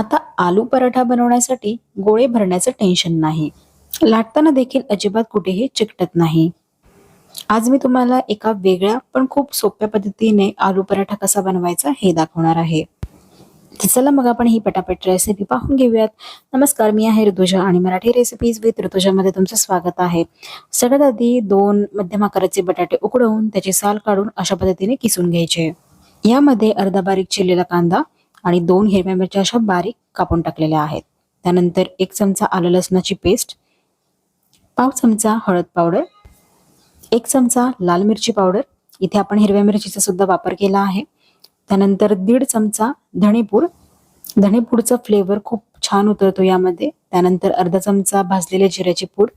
आता आलू पराठा बनवण्यासाठी गोळे भरण्याचं टेन्शन नाही. लाटताना देखील अजिबात कुठेही चिकटत नाही. आज मी तुम्हाला एका वेगळ्या पण खूप सोप्या पद्धतीने आलू पराठा कसा बनवायचा हे दाखवणार आहे. चला मग आपण ही पटापट रेसिपी पाहून घेऊयात. नमस्कार मी आहे ऋतुजा आणि मराठी रेसिपीज विथ ऋतुजामध्ये तुमचं स्वागत आहे. सगळ्यात आधी दोन मध्यम आकाराचे बटाटे उकडवून त्याची साल काढून अशा पद्धतीने किसून घ्यायचे. यामध्ये अर्धा बारीक चिरलेला कांदा आणि दोन हिरव्या मिरच्या अशा बारीक कापून टाकलेल्या आहेत. त्यानंतर एक चमचा आलं लसणाची पेस्ट पाव चमचा हळद पावडर एक चमचा लाल मिरची पावडर. इथे आपण हिरव्या मिरचीचा सुद्धा वापर केला आहे. त्यानंतर दीड चमचा धणेपूड. धणेपूडचा फ्लेवर खूप छान उतरतो यामध्ये. त्यानंतर अर्धा चमचा भाजलेल्या जिऱ्याची पूड.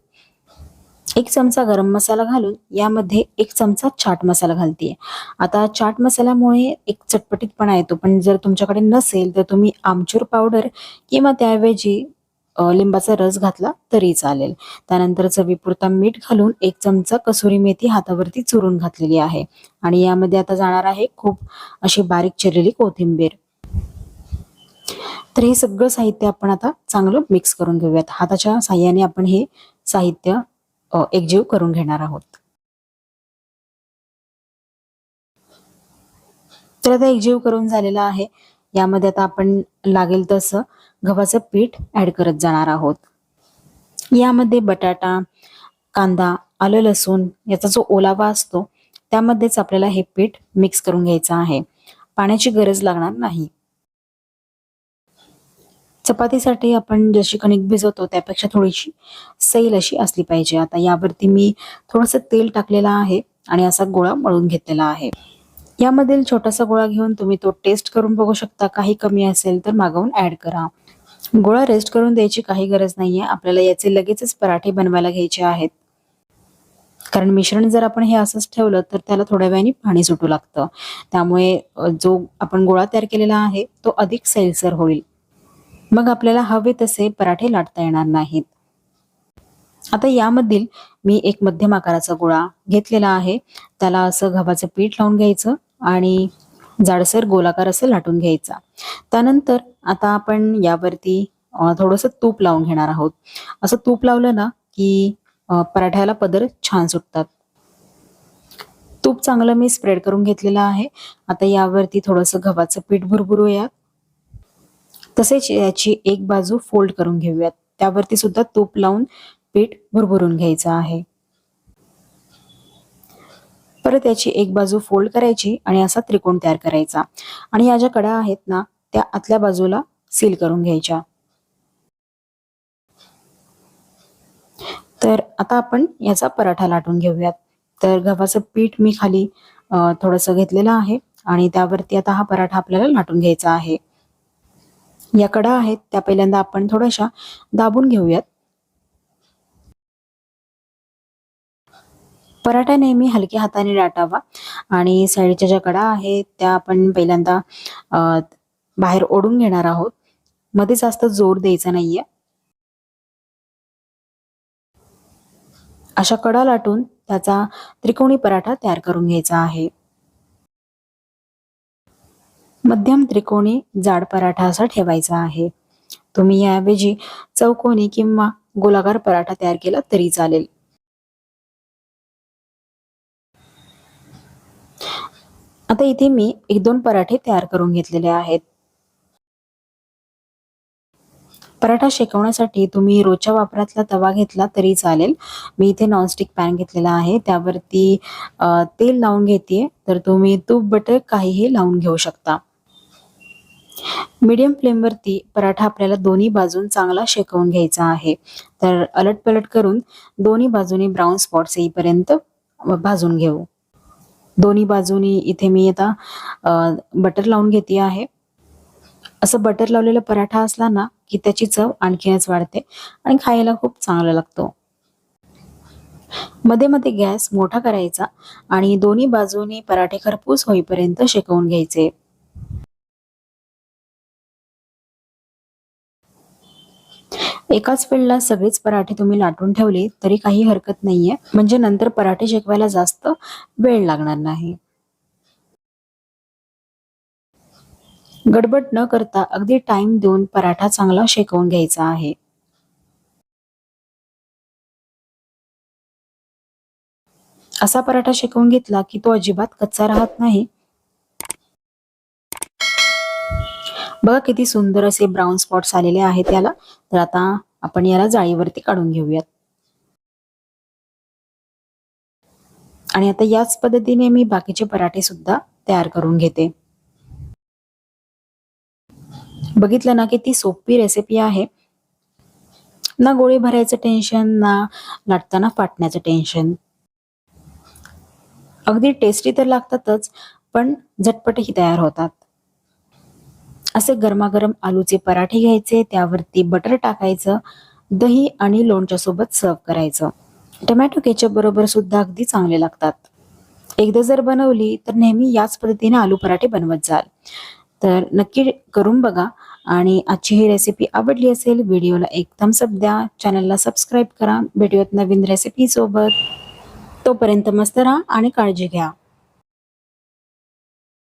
एक चमचा गरम मसाला घालून यामध्ये एक चमचा चाट मसाला घालते आता चाट मसाल्यामुळे एक चटपटीतपणा येतो पण जर तुमच्याकडे नसेल तर तुम्ही आमचूर पावडर किंवा त्याऐवजी लिंबाचा रस घातला तरी चालेल. त्यानंतर चवीपुरता मीठ घालून एक चमचा कसुरी मेथी हातावरती चुरून घातलेली आहे. आणि यामध्ये आता जाणार आहे खूप अशी बारीक चिरलेली कोथिंबीर. तर हे सगळं साहित्य आपण आता चांगलं मिक्स करून घेऊयात. हाताच्या साह्याने आपण हे साहित्य एकजीव करून घेणार आहोत. तर आता एकजीव करून झालेला आहे. यामध्ये आता आपण लागेल तसं गव्हाचं पीठ ऍड करत जाणार आहोत. यामध्ये बटाटा कांदा आलं लसूण याचा जो ओलावा असतो त्यामध्येच आपल्याला हे पीठ मिक्स करून घ्यायचं आहे. पाण्याची गरज लागणार नाही. चपातीसाठी आपण जशी कणिक भिजवतो त्यापेक्षा थोडीशी सैल अशी असली पाहिजे. आता यावरती मी थोडंसं तेल टाकलेलं आहे आणि असा गोळा मळून घेतलेला आहे. यामधील छोटासा गोळा घेऊन तुम्ही तो टेस्ट करून बघू शकता. काही कमी असेल तर मागवून ऍड करा. गोळा रेस्ट करून द्यायची काही गरज नाहीये. आपल्याला याचे लगेचच पराठे बनवायला घ्यायचे आहेत. कारण मिश्रण जर आपण हे असंच ठेवलं तर त्याला थोड्या वेळाने पाणी सुटू लागतं. त्यामुळे जो आपण गोळा तयार केलेला आहे तो अधिक सैलसर होईल. मग आपल्याला हवे तसे पराठे लाटता येणार नाहीत. आता यामधील मी एक मध्यम आकाराचा गोळा घेतलेला आहे. त्याला असं गव्हाचं पीठ लावून घ्यायचं आणि जाडसर गोलाकार असं लाटून घ्यायचा. त्यानंतर आता आपण यावरती थोडंसं तूप लावून घेणार आहोत. असं तूप लावलं ना की पराठ्याला पदर छान सुटतात. तूप चांगलं मी स्प्रेड करून घेतलेलं आहे. आता यावरती थोडंसं गव्हाचं पीठ भुरभुरूयात तसेच याची एक बाजू फोल्ड करून घेऊयात. त्यावरती सुद्धा तूप लावून पीठ भरभरून घ्यायचं आहे. परत याची एक बाजू फोल्ड करायची आणि असा त्रिकोण तयार करायचा. आणि या ज्या कडा आहेत ना त्या आतल्या बाजूला सील करून घ्यायच्या. तर आता आपण याचा पराठा लाटून घेऊयात. तर गव्हाचं पीठ मी खाली थोडंसं घेतलेलं आहे आणि त्यावरती आता हा पराठा आपल्याला लाटून घ्यायचा आहे. या कडा आहेत त्या पहिल्यांदा आपण थोड्याशा दाबून घेऊयात. पराठा नेहमी हलक्या हाताने लाटावा आणि साईडच्या ज्या कडा आहेत त्या आपण पहिल्यांदा बाहेर ओढून घेणार आहोत. मध्ये जास्त जोर द्यायचा नाहीये. अशा कडा लाटून त्याचा त्रिकोणी पराठा तयार करून घ्यायचा आहे. मध्यम त्रिकोणी जाड पराठा असा ठेवायचा आहे. तुम्ही याऐवजी चौकोनी किंवा गोलाकार पराठा तयार केला तरी चालेल. आता इथे मी एक दोन पराठे तयार करून घेतलेले आहेत. पराठा शेकवण्यासाठी तुम्ही रोजच्या वापरातला तवा घेतला तरी चालेल. मी इथे नॉनस्टिक पॅन घेतलेला आहे. त्यावरती तेल लावून घेते तर तुम्ही तूप बटर काहीही लावून घेऊ शकता. मीडियम फ्लेमवरती पराठा आपल्याला दोन्ही बाजून चांगला शेकवून घ्यायचा आहे. तर अलट पलट करून दोन्ही बाजूनी ब्राऊन स्पॉट्स येईपर्यंत भाजून घेऊ. दोन्ही बाजूनी इथे मी आता बटर लावून घेते आहे. असं बटर लावलेला पराठा असला ना की त्याची चव आणखीनच वाढते आणि खायला खूप चांगला लागतो. मध्ये मध्ये गॅस मोठा करायचा आणि दोन्ही बाजूने पराठे खरपूस होईपर्यंत शेकवून घ्यायचे. एकाच वेळेला सगळेच पराठे तुम्ही लाटून ठेवले तरी काही हरकत नाहीये. म्हणजे नंतर पराठे शेकवायला जास्त वेळ लागणार नाही. गडबड न करता अगदी टाइम देऊन पराठा चांगला शेकवून घ्यायचा आहे. असा पराठा शेकवून घेतला की तो अजिबात कच्चा राहत नाही. बघा किती सुंदर असे ब्राऊन स्पॉट्स आलेले आहेत याला. तर आता आपण याला जाळीवरती काढून घेऊयात. आणि आता याच पद्धतीने मी बाकीचे पराठे सुद्धा तयार करून घेते. बघितलं ना किती सोपी रेसिपी आहे. ना गोळी भरायचं टेन्शन ना लाटताना फाटण्याचं टेन्शन अगदी टेस्टी तर लागतातच पण झटपटही तयार होतात. असे गरमागरम आलूचे पराठे घ्यायचे त्यावरती बटर टाकायचं दही आणि लोणच्या सोबत सर्व करायचं. टोमॅटो केचप बरोबर सुद्धा अगदी चांगले लागतात. एकदा जर बनवली तर नेहमी याच पद्धतीने आलू पराठे बनवत जाल. तर नक्की करून बघा आणि आजची ही रेसिपी आवडली असेल व्हिडिओला एक थम्सअप द्या चॅनलला सबस्क्राईब करा भेटूयात नवीन रेसिपी सोबत. तोपर्यंत मस्त राहा आणि काळजी घ्या.